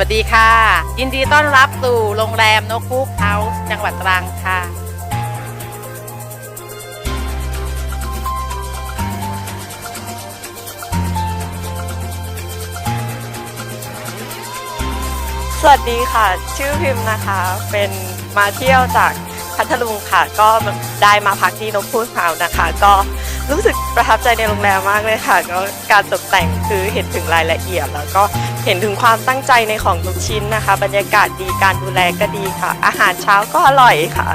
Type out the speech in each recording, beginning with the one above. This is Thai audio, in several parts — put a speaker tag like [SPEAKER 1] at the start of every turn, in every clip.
[SPEAKER 1] วัสดีค่ะ ยินดีต้อนรับสู่โรงแรมนกคูกเฮาส์จังหวัดตรังค่ะ
[SPEAKER 2] สวัสดีค่ะ ชื่อพิมพ์นะคะ เป็นมาเที่ยวจากพัทลุงค่ะ ก็ได้มาพักที่นกพูดขาวนะคะ ก็รู้สึกประทับใจในโรงแรมมากเลยค่ะ ก็การตกแต่งคือเห็นถึงรายละเอียดแล้วก็ เห็นถึงความตั้งใจในของทุกชิ้นนะคะ บรรยากาศดีการดูแลก็ดีค่ะ อาหารเช้าก็อร่อยค่ะ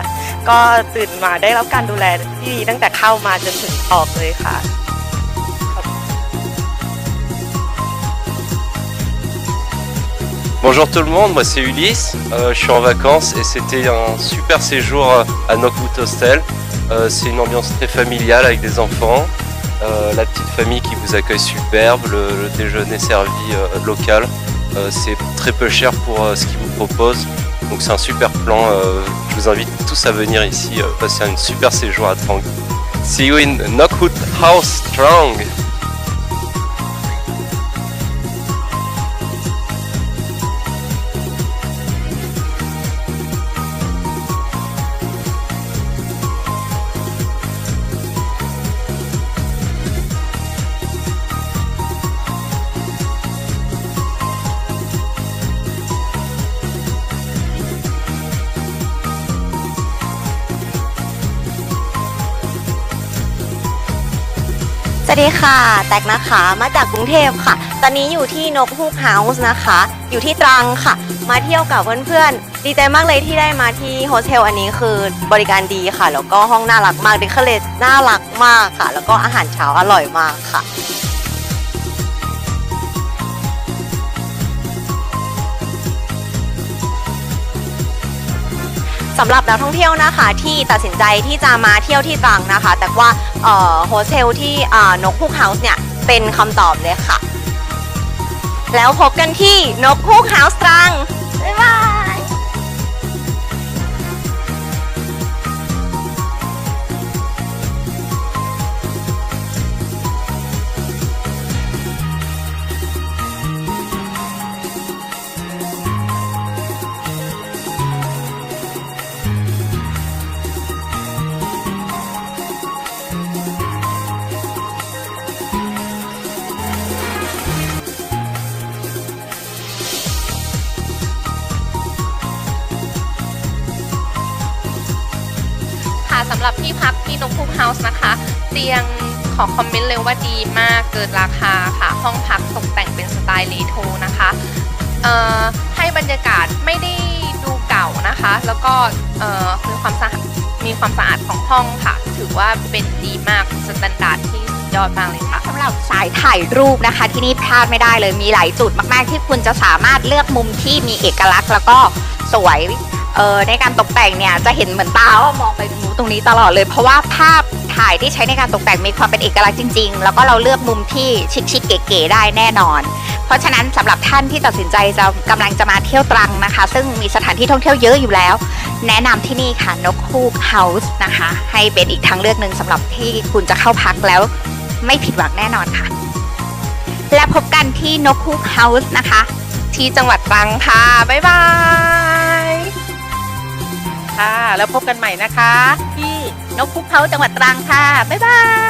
[SPEAKER 2] ก็ตื่นมาได้รับการดูแลที่ดีตั้งแต่เข้ามาจนถึงออกเลยค่ะ
[SPEAKER 3] Bonjour tout le monde, moi c'est Ulysse, Euh, je suis en vacances et c'était un super séjour à Knockwood Hostel. Euh, c'est une ambiance très familiale avec des enfants, Euh, la petite famille qui vous accueille superbe, le, déjeuner servi euh, local. Euh, c'est très peu cher pour ce qu'ils vous proposent, donc c'est un super plan. je vous invite tous à venir ici passer un super séjour à Trang. See you in Knockwood House Trang!
[SPEAKER 4] วัสดีค่ะ แตกนะคะมาจากกรุงเทพค่ะ ตอนนี้อยู่ที่นกฮูกเฮาส์นะคะ อยู่ที่ตรังค่ะ มาเที่ยวกับเพื่อนๆ ดีใจมากเลยที่ได้มาที่โฮสเทลอันนี้คือบริการดีค่ะ แล้วก็ห้องน่ารักมากเดคอเรทน่ารักมากค่ะ แล้วก็อาหารเช้าอร่อยมากค่ะ สำหรับนักท่องเที่ยวนะคะที่ตัดสินใจที่จะมาเที่ยวที่ตรังนะคะ แต่ว่าโฮสเทลที่นกฮูกเฮาส์เนี่ยเป็นคำตอบเลยค่ะ แล้วพบกันที่นกฮูกเฮาส์ตรัง
[SPEAKER 5] สำหรับที่พักที่นกพุกเฮาส์นะคะ เตียงขอคอมเมนต์เลยว่าดีมากเกินราคาค่ะ ห้องพักตกแต่งเป็นสไตล์รีโทนะคะให้บรรยากาศไม่ได้ดูเก่านะคะ แล้วก็มีความสะอาดมีความสะอาดของห้องค่ะ ถือว่าเป็นดีมากสแตนดาร์ดที่ยอดมากเลยค่ะ
[SPEAKER 6] สำหรับสายถ่ายรูปนะคะ ที่นี่พลาดไม่ได้เลยมีหลายจุดมาก ๆ ที่คุณจะสามารถเลือกมุมที่มีเอกลักษณ์ แล้วก็สวย เออในการตกแต่งเนี่ยจะเห็นเหมือนตาว่ามองไปตรงนู้นตรงนี้ตลอดเลยเพราะว่าภาพถ่ายที่ใช้ในการตกแต่งมีความเป็นเอกลักษณ์จริง ๆ แล้วก็เราเลือกมุมที่ชิคๆเก๋ๆได้แน่นอน เพราะฉะนั้นสำหรับท่านที่ตัดสินใจจะกำลังจะมาเที่ยวตรังนะคะ ซึ่งมีสถานที่ท่องเที่ยวเยอะอยู่แล้ว แนะนำที่นี่ค่ะนกฮูกเฮาส์นะคะ ให้เป็นอีกทางเลือกหนึ่งสำหรับที่คุณจะเข้าพักแล้ว ไม่ผิดหวังแน่นอนค่ะ และพบกันที่นกฮูกเฮาส์นะคะ
[SPEAKER 5] ที่จังหวัดตรังค่ะบ๊ายบาย
[SPEAKER 1] ค่ะ แล้วพบกันใหม่นะคะ ที่นกคูกเขาจังหวัดตรังค่ะ บ๊ายบาย